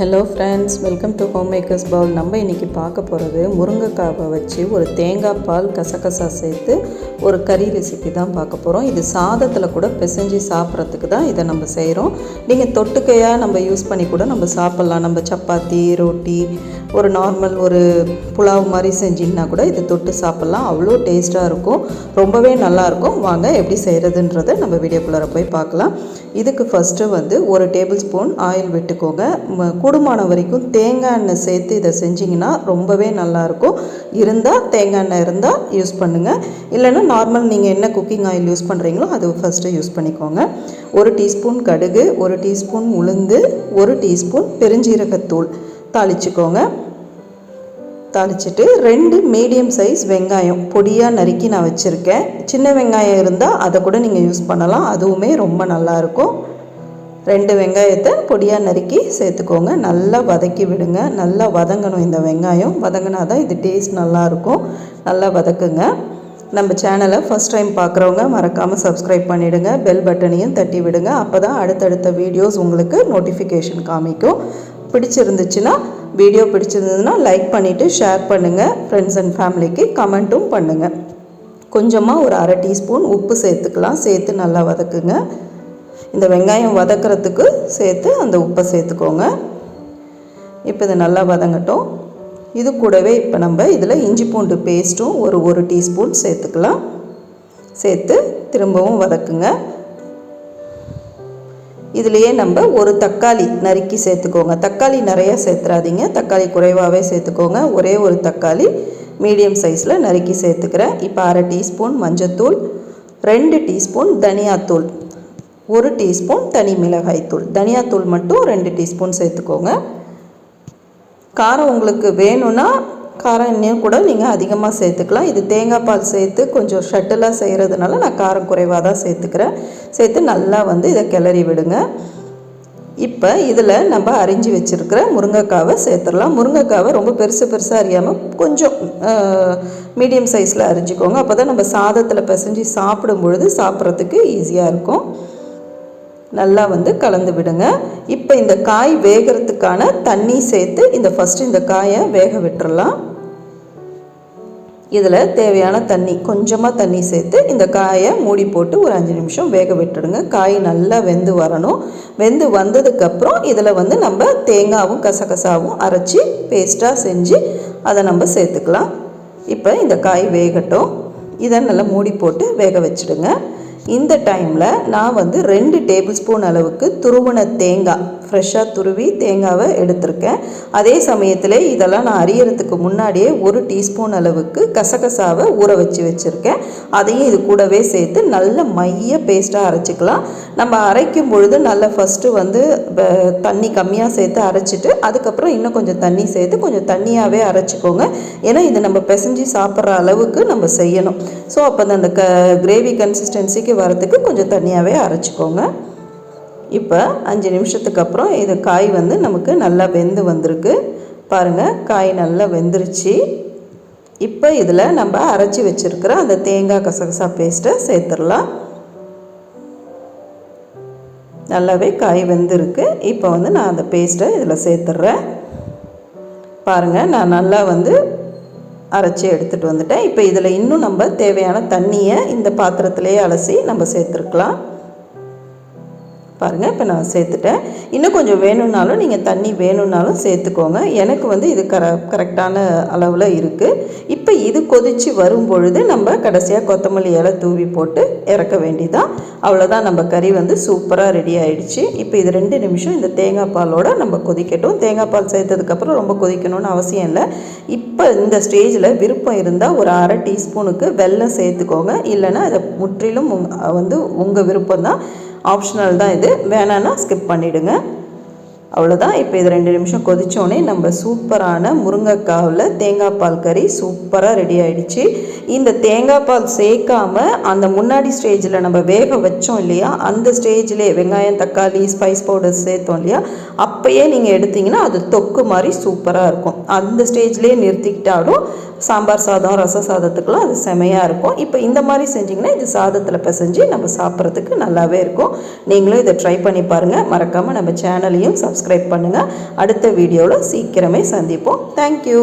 Hello friends welcome to home makers bowl நம்ம இன்றைக்கி பார்க்க போகிறது முருங்கைக்காவை வச்சு ஒரு தேங்காய் பால் கசகசா சேர்த்து ஒரு கறி ரெசிபி தான் பார்க்க போகிறோம் இது சாதத்தில் கூட பிசைஞ்சு சாப்பிட்றதுக்கு தான் இதை நம்ம செய்கிறோம் நீங்கள் தொட்டுக்கையாக நம்ம யூஸ் பண்ணி கூட நம்ம சாப்பிட்லாம். நம்ம சப்பாத்தி ரொட்டி ஒரு நார்மல் ஒரு புலாவ் மாதிரி செஞ்சிங்கன்னா கூட இதை தொட்டு சாப்பிட்லாம். அவ்வளோ டேஸ்ட்டாக இருக்கும். ரொம்பவே நல்லாயிருக்கும் வாங்க எப்படி செய்கிறதுன்றதை நம்ம வீடியோக்குள்ளார போய் பார்க்கலாம். இதுக்கு ஃபஸ்ட்டு வந்து ஒரு டேபிள் ஸ்பூன் ஆயில் விட்டுக்கோங்க கூடுமான வரைக்கும் தேங்காய் எண்ணெய் சேர்த்து இதை செஞ்சிங்கன்னா ரொம்பவே நல்லாயிருக்கும். இருந்தால் தேங்காய் எண்ணெய் இருந்தால் யூஸ் பண்ணுங்கள் இல்லைன்னா நார்மல் நீங்கள் என்ன குக்கிங் ஆயில் யூஸ் பண்ணுறீங்களோ அது ஃபஸ்ட்டு யூஸ் பண்ணிக்கோங்க. ஒரு டீஸ்பூன் கடுகு ஒரு டீஸ்பூன் உளுந்து ஒரு டீஸ்பூன் பெருஞ்சீரகத்தூள் தாளிச்சுக்கோங்க. தாளிச்சிட்டு ரெண்டு மீடியம் சைஸ் வெங்காயம் பொடியாக நறுக்கி நான் வச்சுருக்கேன். சின்ன வெங்காயம் இருந்தால் அதை கூட நீங்கள் யூஸ் பண்ணலாம். அதுவுமே ரொம்ப நல்லாயிருக்கும் ரெண்டு வெங்காயத்தை பொடியாக நறுக்கி சேர்த்துக்கோங்க. நல்லா வதக்கி விடுங்க. நல்லா வதங்கணும் இந்த வெங்காயம். வதங்கினா தான் இது டேஸ்ட் நல்லாயிருக்கும் நல்லா வதக்குங்க. நம்ம சேனலை ஃபஸ்ட் டைம் பார்க்குறவங்க மறக்காமல் சப்ஸ்கிரைப் பண்ணிவிடுங்க பெல் பட்டனையும் தட்டி விடுங்க. அப்போ தான் அடுத்தடுத்த வீடியோஸ் உங்களுக்கு நோட்டிஃபிகேஷன் காமிக்கும். பிடிச்சிருந்துச்சுன்னா வீடியோ பிடிச்சிருந்ததுன்னா லைக் பண்ணிவிட்டு ஷேர் பண்ணுங்கள் ஃப்ரெண்ட்ஸ் அண்ட் ஃபேமிலிக்கு கமெண்ட்டும் பண்ணுங்கள் கொஞ்சமாக ஒரு அரை டீஸ்பூன் உப்பு சேர்த்துக்கலாம். சேர்த்து நல்லா வதக்குங்க. இந்த வெங்காயம் வதக்கிறதுக்கு சேர்த்து அந்த உப்பை சேர்த்துக்கோங்க. இப்போ இதை நல்லா வதங்கட்டும். இது கூடவே இப்போ நம்ம இதில் இஞ்சி பூண்டு பேஸ்ட்டும் ஒரு ஒரு டீஸ்பூன் சேர்த்துக்கலாம். சேர்த்து திரும்பவும் வதக்குங்க. இதுலேயே நம்ம ஒரு தக்காளி நறுக்கி சேர்த்துக்கோங்க. தக்காளி நிறைய சேர்த்துறாதீங்க. தக்காளி குறைவாகவே சேர்த்துக்கோங்க. ஒரே ஒரு தக்காளி மீடியம் சைஸில் நறுக்கி சேர்த்துக்கிறேன். இப்போ அரை டீஸ்பூன் மஞ்சத்தூள் ரெண்டு டீஸ்பூன் தனியாத்தூள் ஒரு டீஸ்பூன் தனி மிளகாய்த்தூள். தனியாத்தூள் மட்டும் ரெண்டு டீஸ்பூன் சேர்த்துக்கோங்க. காரம் உங்களுக்கு வேணும்னா காரம் இன்னும் கூட நீங்கள் அதிகமாக சேர்த்துக்கலாம். இது தேங்காய் பால் சேர்த்து கொஞ்சம் ஷட்டிலாக செய்கிறதுனால நான் காரம் குறைவாக தான் சேர்த்துக்கிறேன். சேர்த்து நல்லா வந்து இதை கிளறி விடுங்க. இப்போ இதில் நம்ம அரிஞ்சு வச்சுருக்கிற முருங்கைக்காவை சேர்த்துடலாம். முருங்கைக்காவை ரொம்ப பெருசு பெருசாக அறியாமல் கொஞ்சம் மீடியம் சைஸில் அரிஞ்சிக்கோங்க. அப்போ தான் நம்ம சாதத்தில் பிசைஞ்சு சாப்பிடும் பொழுது சாப்பிட்றதுக்கு ஈஸியாக இருக்கும். நல்லா வந்து கலந்து விடுங்க. இப்போ இந்த காய் வேகிறதுக்கான தண்ணி சேர்த்து இந்த ஃபஸ்ட்டு இந்த காயை வேக விட்டுறலாம். இதில் தேவையான தண்ணி கொஞ்சமாக தண்ணி சேர்த்து இந்த காயை மூடி போட்டு ஒரு அஞ்சு நிமிஷம் வேக விட்டுடுங்க. காய் நல்லா வெந்து வரணும். வெந்து வந்ததுக்கப்புறம் இதில் வந்து நம்ம தேங்காவும் கசகசாவும் அரைச்சி பேஸ்ட்டாக செஞ்சு அதை நம்ம சேர்த்துக்கலாம். இப்போ இந்த காய் வேகட்டும். இதை நல்லா மூடி போட்டு வேக வச்சுடுங்க. இந்த டைமில் நான் வந்து ரெண்டு டேபிள் ஸ்பூன் அளவுக்கு துருவன தேங்காய் ஃப்ரெஷ்ஷாக துருவி தேங்காவை எடுத்திருக்கேன். அதே சமயத்தில் இதெல்லாம் நான் அரியறதுக்கு முன்னாடியே ஒரு டீஸ்பூன் அளவுக்கு கசகசாவை ஊற வச்சு வச்சுருக்கேன். அதையும் இது கூடவே சேர்த்து நல்ல மைய பேஸ்ட்டாக அரைச்சிக்கலாம். நம்ம அரைக்கும் பொழுது நல்லா ஃபஸ்ட்டு வந்து தண்ணி கம்மியாக சேர்த்து அரைச்சிட்டு அதுக்கப்புறம் இன்னும் கொஞ்சம் தண்ணி சேர்த்து கொஞ்சம் தண்ணியாகவே அரைச்சிக்கோங்க. ஏன்னா இது நம்ம பிசைஞ்சு சாப்பிட்ற அளவுக்கு நம்ம செய்யணும். ஸோ அப்போ அந்த க கிரேவி கன்சிஸ்டன்சிக்கு வரத்துக்கு கொஞ்சம் தண்ணியாகவே அரைச்சிக்கோங்க. இப்போ அஞ்சு நிமிஷத்துக்கு அப்புறம் இது காய் வந்து நமக்கு நல்லா வெந்து வந்திருக்கு. பாருங்கள் காய் நல்லா வெந்துருச்சு. இப்போ இதில் நம்ம அரைச்சி வச்சுருக்கிற அந்த தேங்காய் கசகசா பேஸ்ட்டை சேர்த்துடலாம். நல்லாவே காய் வெந்திருக்கு. இப்போ வந்து நான் அந்த பேஸ்ட்டை இதில் சேர்த்துட்றேன் பாருங்கள் நான் நல்லா வந்து அரைச்சி எடுத்துகிட்டு வந்துட்டேன். இப்போ இதில் இன்னும் நம்ம தேவையான தண்ணியை இந்த பாத்திரத்திலேயே அலசி நம்ம சேர்த்துருக்கலாம். பாருங்கள் இப்போ நான் சேர்த்துட்டேன். இன்னும் கொஞ்சம் வேணும்னாலும் நீங்கள் தண்ணி வேணும்னாலும் சேர்த்துக்கோங்க. எனக்கு வந்து இது கர கரெக்டான அளவில் இருக்குது இப்போ இது கொதித்து வரும் பொழுது நம்ம கடைசியாக கொத்தமல்லி இலை தூவி போட்டு இறக்க வேண்டிதான் அவ்வளோதான் நம்ம கறி வந்து சூப்பராக ரெடி ஆகிடுச்சு இப்போ இது ரெண்டு நிமிஷம் இந்த தேங்காய் பாலோடு நம்ம கொதிக்கட்டும். தேங்காய் பால் சேர்த்ததுக்கப்புறம் ரொம்ப கொதிக்கணும்னு அவசியம் இல்லை. இப்போ இந்த ஸ்டேஜில் விருப்பம் இருந்தால் ஒரு அரை டீஸ்பூனுக்கு வெல்லம் சேர்த்துக்கோங்க. இல்லைன்னா அதை முற்றிலும் வந்து உங்கள் விருப்பம் தான் ஆப்ஷனல் தான் இது. வேணான்னா ஸ்கிப் பண்ணிவிடுங்க அவ்வளோதான் இப்போ இது ரெண்டு நிமிஷம் கொதித்தோடனே நம்ம சூப்பரான முருங்கைக்காவில் தேங்காய் பால் கறி சூப்பராக ரெடி ஆகிடுச்சு இந்த தேங்காய் பால் சேர்க்காம அந்த முன்னாடி ஸ்டேஜில் நம்ம வேக வச்சோம் இல்லையா? அந்த ஸ்டேஜ்லேயே வெங்காயம் தக்காளி ஸ்பைஸ் பவுடர் சேர்த்தோம் இல்லையா? அப்போயே நீங்கள் எடுத்தீங்கன்னா அது தொக்கு மாதிரி சூப்பராக இருக்கும். அந்த ஸ்டேஜ்லேயே நிறுத்திக்கிட்டாலும் சாம்பார் சாதம் ரச சாதத்துக்கெலாம் அது செமையாக இருக்கும். இப்போ இந்த மாதிரி செஞ்சிங்கன்னா இது சாதத்தில் பிசைஞ்சு நம்ம சாப்பிட்றதுக்கு நல்லாவே இருக்கும். நீங்களும் இதை ட்ரை பண்ணி பாருங்கள் மறக்காமல் நம்ம சேனலையும் சப்ஸ் சப்ஸ்கிரைப் பண்ணுங்கள் அடுத்த வீடியோவில் சீக்கிரமே சந்திப்போம். தேங்க்யூ